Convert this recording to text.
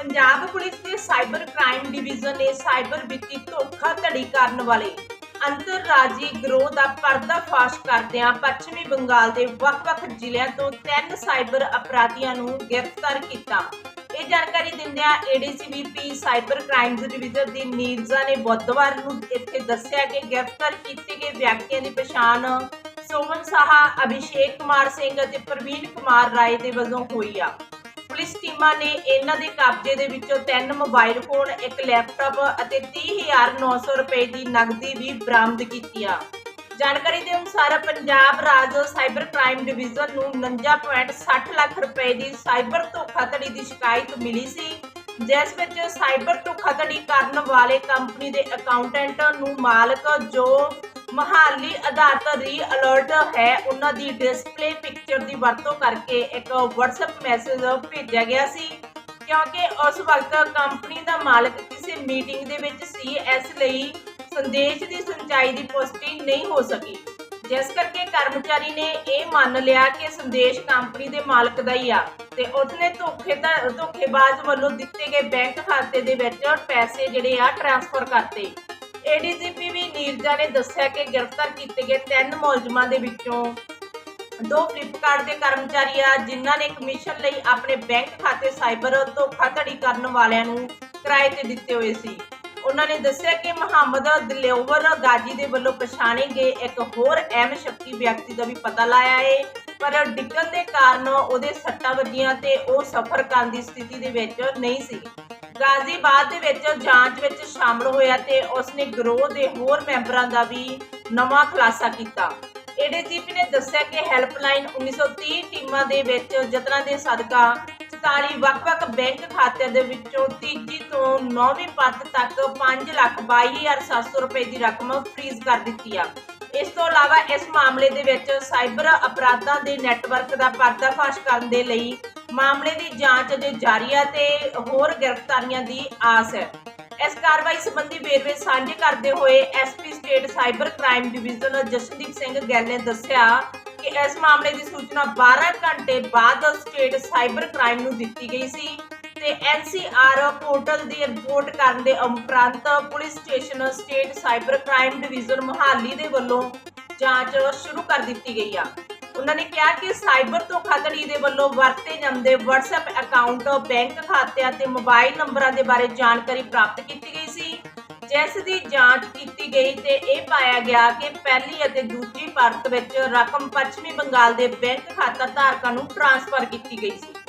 Punjab police ਦੇ cyber crime division ਨੇ cyber ਵਿੱਤੀ ਧੋਖਾਧੜੀ ਕਰਨ ਵਾਲੇ ਅੰਤਰਰਾਜੀ ਗਰੋਹ ਦਾ ਪਰਦਾਫਾਸ਼ ਕਰਦਿਆਂ ਪੱਛਮੀ ਬੰਗਾਲ ਦੇ ਵੱਖ-ਵੱਖ ਜ਼ਿਲ੍ਹਿਆਂ ਤੋਂ ਤਿੰਨ ਸਾਈਬਰ ਅਪਰਾਧੀਆਂ ਨੂੰ ਗ੍ਰਿਫਤਾਰ ਕੀਤਾ। ਇਹ ਜਾਣਕਾਰੀ ਦਿੰਦਿਆਂ ਏਡੀਸੀਬੀਪੀ ਸਾਈਬਰ ਕ੍ਰਾਈਮਸ ਡਿਵੀਜ਼ਨ ਦੀ ਨੀਰਜ਼ਾ ਨੇ ਬੁੱਧਵਾਰ ਨੂੰ ਇੱਥੇ ਦੱਸਿਆ ਕਿ ਗ੍ਰਿਫਤਾਰ ਕੀਤੇ ਗਏ ਵਿਅਕਤੀਆਂ ਦੀ ਪਛਾਣ ਸੋਮਨ ਸਾਹਾ, ਅਭਿਸ਼ੇਕ ਕੁਮਾਰ ਸਿੰਘ ਅਤੇ ਪ੍ਰਵੀਨ ਕੁਮਾਰ ਰਾਏ ਦੇ ਵਜੋਂ ਹੋਈ ਆ। ਪੁਲਿਸ ਟੀਮਾਂ ਨੇ ਇਹਨਾਂ ਦੇ ਕਬਜ਼ੇ ਦੇ ਵਿੱਚੋਂ ਤਿੰਨ ਮੋਬਾਈਲ ਫੋਨ, ਇੱਕ ਲੈਪਟਾਪ ਅਤੇ 30900 ਰੁਪਏ ਦੀ ਨਕਦੀ ਵੀ ਬਰਾਮਦ ਕੀਤੀ ਆ ਜਾਣਕਾਰੀ ਦੇ ਅਨੁਸਾਰ ਪੰਜਾਬ ਰਾਜ ਸਾਈਬਰ ਕ੍ਰਾਈਮ ਡਿਵੀਜ਼ਨ ਨੂੰ 49.60 ਲੱਖ ਰੁਪਏ ਦੀ ਸਾਈਬਰ ਧੋਖਾਧੜੀ ਦੀ ਸ਼ਿਕਾਇਤ ਮਿਲੀ ਸੀ, ਜਿਸ ਵਿੱਚ ਸਾਈਬਰ ਧੋਖਾਧੜੀ ਕਰਨ ਵਾਲੇ ਕੰਪਨੀ ਦੇ ਅਕਾਊਂਟੈਂਟ ਨੂੰ ਮਾਲਕ ਜੋ ਮਹਾਲੀ ਆਧਾਰਿਤ ਰੀ ਅਲਰਟ ਹੈ। ਉਹਨਾਂ ਦੀ ਡਿਸਪਲੇ ਪਿਕਚਰ ਦੀ ਵਰਤੋਂ ਕਰਕੇ ਇੱਕ WhatsApp ਮੈਸੇਜ ਭੇਜਿਆ ਗਿਆ ਸੀ। ਕਿਉਂਕਿ ਉਸ ਵਕਤ ਕੰਪਨੀ ਦਾ ਮਾਲਕ ਕਿਸੇ ਮੀਟਿੰਗ ਦੇ ਵਿੱਚ ਸੀ, ਇਸ ਲਈ ਸੰਦੇਸ਼ ਦੀ ਸੰਚਾਈ ਦੀ ਪੁਸ਼ਟੀ ਨਹੀਂ ਹੋ ਸਕੀ। ਜਿਸ ਕਰਕੇ ਕਰਮਚਾਰੀ ਨੇ ਇਹ ਮੰਨ ਲਿਆ ਕਿ ਸੰਦੇਸ਼ ਕੰਪਨੀ ਦੇ ਮਾਲਕ ਦਾ ਹੀ ਆ ਤੇ ਉਸਨੇ ਧੋਖੇ ਦਾ, ਧੋਖੇਬਾਜ਼ ਵੱਲੋਂ ਦਿੱਤੇ ਗਏ ਬੈਂਕ ਖਾਤੇ ਦੇ ਵਿੱਚ ਪੈਸੇ ਜਿਹੜੇ ਆ ਟ੍ਰਾਂਸਫਰ ਕਰਤੇ। ਏਡੀਜੀਪੀ ਵੀ ਨੀਰਜਾ ਨੇ ਦੱਸਿਆ ਕਿ ਗ੍ਰਿਫਤਾਰ ਕੀਤੇ ਗਏ ਤਿੰਨ ਮੁਲਜ਼ਮਾਂ ਦੇ ਵਿੱਚੋਂ ਦੋ ਫਲਿੱਪਕਾਰਟ ਦੇ ਕਰਮਚਾਰੀ ਆ, ਜਿਨ੍ਹਾਂ ਨੇ ਕਮਿਸ਼ਨ ਲਈ ਆਪਣੇ ਬੈਂਕ ਖਾਤੇ ਸਾਈਬਰ ਧੋਖਾਧੜੀ ਕਰਨ ਵਾਲਿਆਂ ਨੂੰ ਕਿਰਾਏ ਤੇ ਦਿੱਤੇ ਹੋਏ ਸੀ। ਉਹਨਾਂ ਨੇ ਦੱਸਿਆ ਕਿ ਮੁਹੰਮਦ ਦਿਲਓਵਰ ਗਾਜੀ ਦੇ ਵੱਲੋਂ ਪਛਾਣੇ ਗਏ ਇੱਕ ਹੋਰ ਅਹਿਮ ਸ਼ੱਕੀ ਵਿਅਕਤੀ ਦਾ ਵੀ ਪਤਾ ਲਾਇਆ ਏ, ਪਰ ਡਿੱਗਣ ਦੇ ਕਾਰਨ ਉਹਦੇ ਸੱਟਾਂ ਵੱਜੀਆਂ ਤੇ ਉਹ ਸਫ਼ਰ ਕਰਨ ਦੀ ਸਥਿਤੀ ਦੇ ਵਿੱਚ ਨਹੀਂ ਸੀ। ਗਾਜ਼ੀਬਾਦ ਦੇ ਵਿੱਚ ਜਾਂਚ ਵਿੱਚ ਸ਼ਾਮਲ ਹੋਇਆ ਤੇ ਉਸਨੇ ਗਰੋਹ ਦੇ ਹੋਰ ਮੈਂਬਰਾਂ ਦਾ ਵੀ ਨਵਾਂ ਖੁਲਾਸਾ ਕੀਤਾ। ਏਡੀਜੀਪੀ ਨੇ ਦੱਸਿਆ ਕਿ ਹੈਲਪਲਾਈਨ 1930 ਟੀਮਾਂ ਦੇ ਵਿੱਚ ਯਤਨਾਂ ਦੇ ਸਦਕਾ 47 ਵੱਖ-ਵੱਖ ਬੈਂਕ ਖਾਤਿਆਂ ਦੇ ਵਿੱਚੋਂ ਤੀਜੀ ਤੋਂ 9ਵੀਂ ਪੱਤ ਤੱਕ 522700 ਰੁਪਏ ਦੀ ਰਕਮ ਫ੍ਰੀਜ਼ ਕਰ ਦਿੱਤੀ ਆ। ਇਸ ਤੋਂ ਇਲਾਵਾ ਇਸ ਮਾਮਲੇ ਦੇ ਵਿੱਚ ਸਾਈਬਰ ਅਪਰਾਧਾਂ ਦੇ ਨੈਟਵਰਕ ਦਾ ਪਰਦਾਫਾਸ਼ ਕਰਨ ਦੇ ਲਈ ਮਾਮਲੇ ਦੀ ਜਾਂਚ ਅਜੇ ਜਾਰੀ ਹੈ ਤੇ ਹੋਰ ਗ੍ਰਿਫਤਾਰੀਆਂ ਦੀ ਆਸ ਹੈ। ਇਸ ਕਾਰਵਾਈ ਸੰਬੰਧੀ ਵੇਰਵੇ ਸਾਂਝੇ ਕਰਦੇ ਹੋਏ SP state cyber crime division Jashandeep Singh Gill ਨੇ ਦੱਸਿਆ ਕਿ ਇਸ ਮਾਮਲੇ ਦੀ ਸੂਚਨਾ 12 ਘੰਟੇ ਬਾਅਦ ਸਟੇਟ ਸਾਈਬਰ ਕ੍ਰਾਈਮ ਨੂੰ ਦਿੱਤੀ ਗਈ ਸੀ ਤੇ ਐਨਸੀਆਰ ਪੋਰਟਲ ਦੀ ਰਿਪੋਰਟ ਕਰਨ ਦੇ ਉਪਰੰਤ police station state cyber crime division Mohali ਦੇ ਵੱਲੋਂ ਜਾਂਚ ਸ਼ੁਰੂ ਕਰ ਦਿੱਤੀ ਗਈ ਆ। ਉਹਨਾਂ ਨੇ ਕਿਹਾ ਕਿ ਸਾਈਬਰ ਧੋਖਾਧੜੀ ਦੇ ਵੱਲੋਂ ਵਰਤੇ ਜਾਂਦੇ WhatsApp ਅਕਾਊਂਟ ਬੈਂਕ ਖਾਤਿਆਂ ਤੇ ਮੋਬਾਈਲ ਨੰਬਰਾਂ ਦੇ ਬਾਰੇ ਜਾਣਕਾਰੀ ਪ੍ਰਾਪਤ ਕੀਤੀ ਗਈ ਸੀ। ਜਿਸ ਦੀ ਜਾਂਚ ਕੀਤੀ ਗਈ ਤੇ ਇਹ ਪਾਇਆ ਗਿਆ ਕਿ ਪਹਿਲੀ ਅਤੇ ਦੂਜੀ ਪਰਤ ਵਿੱਚ ਰਕਮ ਪੱਛਮੀ ਬੰਗਾਲ ਦੇ ਬੈਂਕ ਖਾਤਾ ਧਾਰਕਾਂ ਨੂੰ ਟ੍ਰਾਂਸਫਰ ਕੀਤੀ ਗਈ ਸੀ।